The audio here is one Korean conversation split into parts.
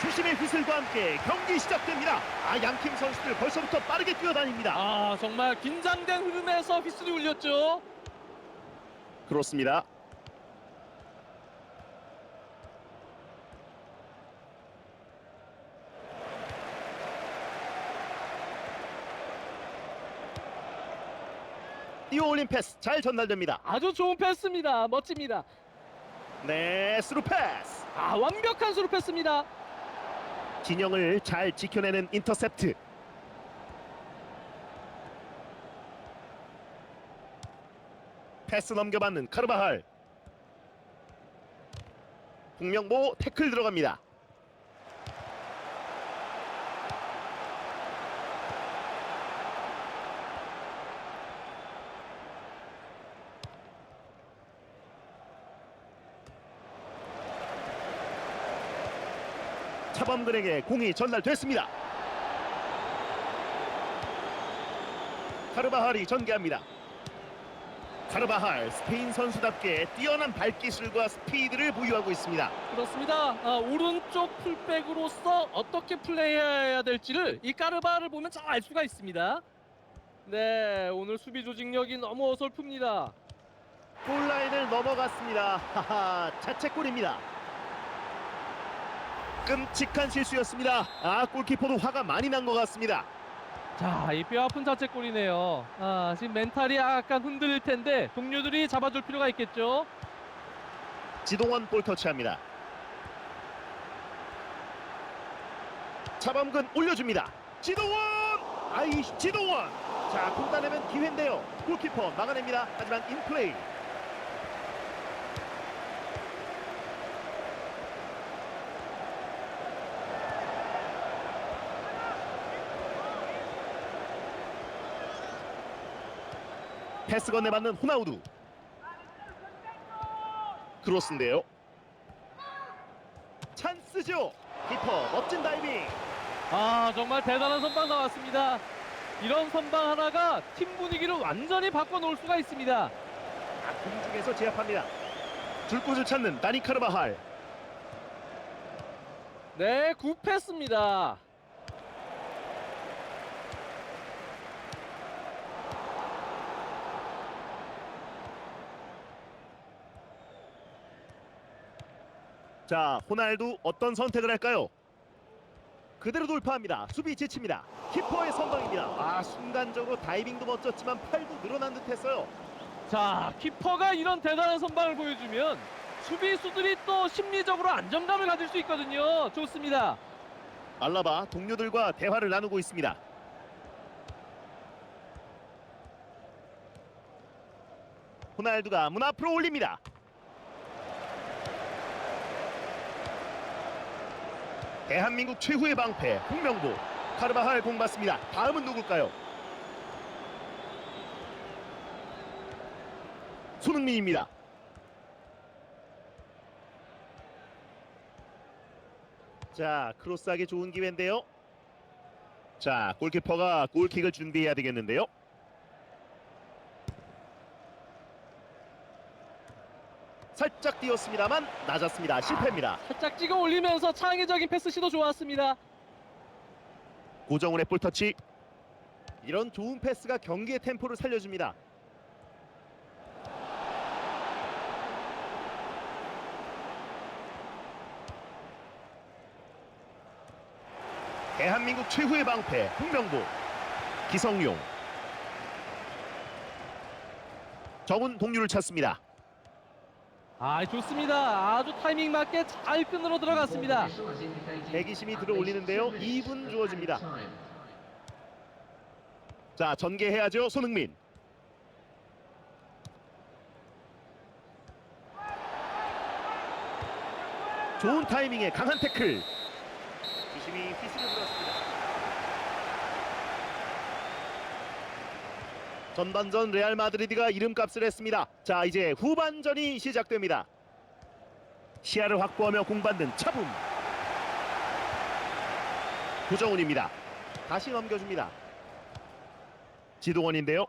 주심의 휘슬과 함께 경기 시작됩니다. 아, 양팀 선수들 벌써부터 빠르게 뛰어다닙니다. 아 정말 긴장된 흐름에서 휘슬이 울렸죠. 그렇습니다. 뛰어올린 패스 잘 전달됩니다. 아주 좋은 패스입니다. 멋집니다. 네, 스루 패스. 아 완벽한 수루 패스입니다. 진영을 잘 지켜내는 인터셉트. 패스 넘겨받는 카르바할. 홍명보 태클 들어갑니다. 차범근에게 공이 전달됐습니다. 카르바할이 전개합니다. 카르바할 스페인 선수답게 뛰어난 발기술과 스피드를 보유하고 있습니다. 그렇습니다. 아, 오른쪽 풀백으로서 어떻게 플레이해야 될지를 이 까르바를 보면 잘 알 수가 있습니다. 네, 오늘 수비 조직력이 너무 어설픕니다. 골라인을 넘어갔습니다. 하하, 자책골입니다. 끔찍한 실수였습니다. 아, 골키퍼도 화가 많이 난 것 같습니다. 자, 이 뼈아픈 자책골이네요. 아, 지금 멘탈이 약간 흔들릴 텐데 동료들이 잡아줄 필요가 있겠죠. 지동원 볼 터치합니다. 차범근 올려줍니다. 지동원! 아이, 지동원! 자, 공 따내면 기회인데요. 골키퍼 막아냅니다. 하지만 인플레이. 패스 건네받는 호나우두. 크로스인데요. 찬스죠. 키퍼 멋진 다이빙. 아, 정말 대단한 선방 나왔습니다. 이런 선방 하나가 팀 분위기를 완전히 바꿔놓을 수가 있습니다. 아, 공중에서 제압합니다. 줄곳을 찾는 다니 카르바할. 네, 굿패스입니다. 자, 호날두 어떤 선택을 할까요? 그대로 돌파합니다. 수비 지칩니다. 키퍼의 선방입니다. 아, 순간적으로 다이빙도 멋졌지만 팔도 늘어난 듯 했어요. 자, 키퍼가 이런 대단한 선방을 보여주면 수비수들이 또 심리적으로 안정감을 가질 수 있거든요. 좋습니다. 알라바 동료들과 대화를 나누고 있습니다. 호날두가 문 앞으로 올립니다. 대한민국 최후의 방패 홍명보 카르바할 공 받습니다. 다음은 누굴까요? 손흥민입니다. 자 크로스하기 좋은 기회인데요. 자 골키퍼가 골킥을 준비해야 되겠는데요. 살짝 뛰었습니다만 낮았습니다. 실패입니다. 살짝 찍어 올리면서 창의적인 패스 시도 좋았습니다. 고정훈의 볼터치. 이런 좋은 패스가 경기의 템포를 살려줍니다. 대한민국 최후의 방패 홍명보 기성용 정훈 동료를 찾습니다. 아, 좋습니다. 아주 타이밍 맞게 잘 끈으로 들어갔습니다. 대기심이 들어올리는데요. 2분 주어집니다. 자 전개해야죠 손흥민. 좋은 타이밍에 강한 태클. 주심이 휘슬을 불었습니다. 전반전 레알 마드리드가 이름값을 했습니다. 자 이제 후반전이 시작됩니다. 시야를 확보하며 공받는 차붐. 구정훈입니다. 다시 넘겨줍니다. 지동원인데요.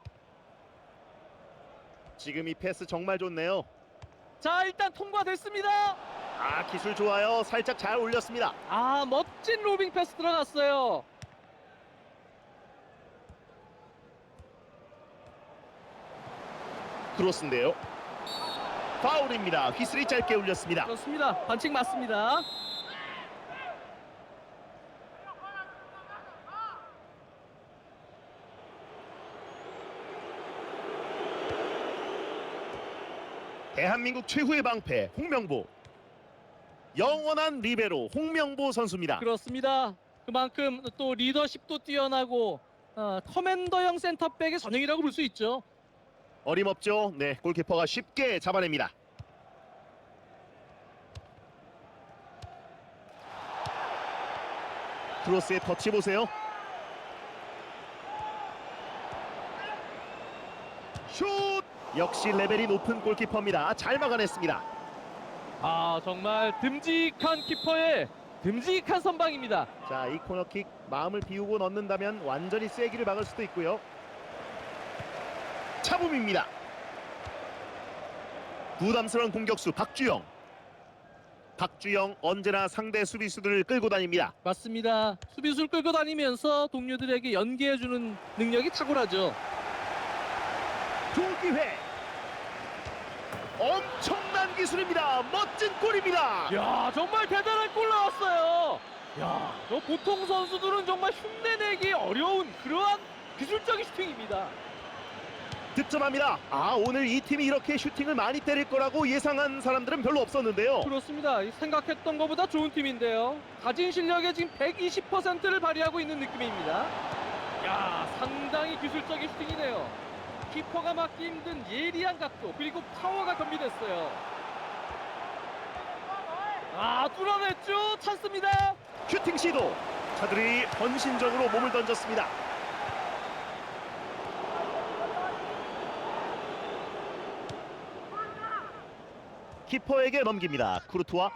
지금 이 패스 정말 좋네요. 자, 일단 통과됐습니다. 아 기술 좋아요. 살짝 잘 올렸습니다. 아 멋진 로빙 패스 들어갔어요. 크로스인데요. 파울입니다. 휘슬이 짧게 울렸습니다. 그렇습니다. 반칙 맞습니다. 대한민국 최후의 방패 홍명보. 영원한 리베로 홍명보 선수입니다. 그렇습니다. 그만큼 또 리더십도 뛰어나고 어, 커맨더형 센터백의 전형이라고 볼 수 있죠. 어림없죠. 네, 골키퍼가 쉽게 잡아냅니다. 크로스의 터치 보세요. 슛! 역시 레벨이 높은 골키퍼입니다. 잘 막아냈습니다. 아 정말 듬직한 키퍼의 듬직한 선방입니다. 자, 이 코너킥 마음을 비우고 넣는다면 완전히 쐐기를 막을 수도 있고요. 차붐입니다. 부담스러운 공격수 박주영. 박주영 언제나 상대 수비수들을 끌고 다닙니다. 맞습니다. 수비수를 끌고 다니면서 동료들에게 연계해주는 능력이 탁월하죠. 좋은 기회. 엄청난 기술입니다. 멋진 골입니다. 야 정말 대단한 골 나왔어요. 야, 저 보통 선수들은 정말 흉내내기 어려운 그러한 기술적인 슈팅입니다. 득점합니다. 아 오늘 이 팀이 이렇게 슈팅을 많이 때릴 거라고 예상한 사람들은 별로 없었는데요. 그렇습니다. 생각했던 것보다 좋은 팀인데요. 가진 실력의 지금 120%를 발휘하고 있는 느낌입니다. 야, 상당히 기술적인 슈팅이네요. 키퍼가 막기 힘든 예리한 각도 그리고 파워가 겸비됐어요. 아, 뚫어냈죠. 찬스입니다. 슈팅 시도. 차들이 헌신적으로 몸을 던졌습니다. 키퍼에게 넘깁니다. 쿠르투아.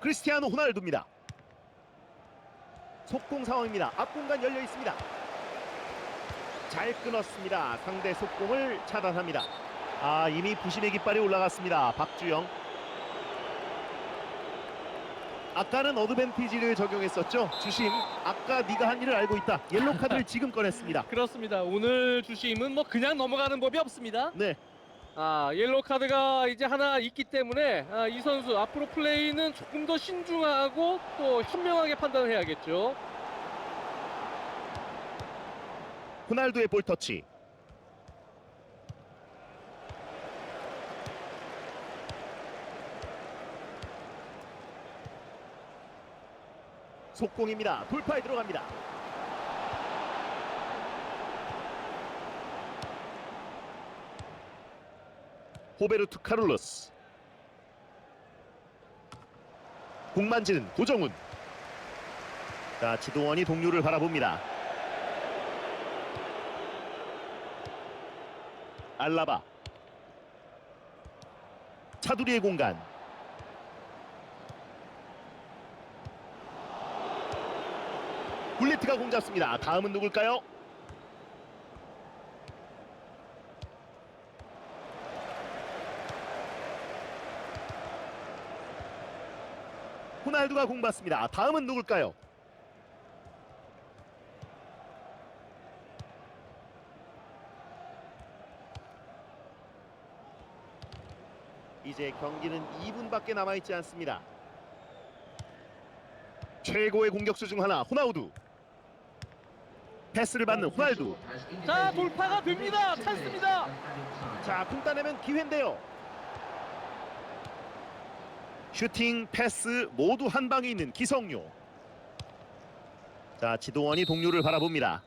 크리스티아노 호날두입니다. 속공 상황입니다. 앞공간 열려 있습니다. 잘 끊었습니다. 상대 속공을 차단합니다. 아 이미 부심의 깃발이 올라갔습니다. 박주영. 아까는 어드밴티지를 적용했었죠. 주심. 아까 네가 한 일을 알고 있다. 옐로 카드를 지금 꺼냈습니다. 그렇습니다. 오늘 주심은 뭐 그냥 넘어가는 법이 없습니다. 네. 아, 옐로우 카드가 이제 하나 있기 때문에 아, 이 선수 앞으로 플레이는 조금 더 신중하고 또 현명하게 판단을 해야겠죠. 호날두의 볼 터치. 속공입니다. 돌파에 들어갑니다. 호베르투 카를로스. 공 만지는 고정훈. 자, 지동원이 동료를 바라봅니다. 알라바 차두리의 공간 굴리트가 공 잡습니다 다음은 누굴까요? 호날두가 공 받습니다 다음은 누굴까요? 이제 경기는 2분밖에 남아있지 않습니다. 최고의 공격수 중 하나 호나우두. 패스를 받는 호날두. 자, 돌파가 됩니다. 찬스입니다. 자, pun따내면 기회인데요. 슈팅, 패스 모두 한 방에 있는 기성용. 자, 지동원이 동료를 바라봅니다.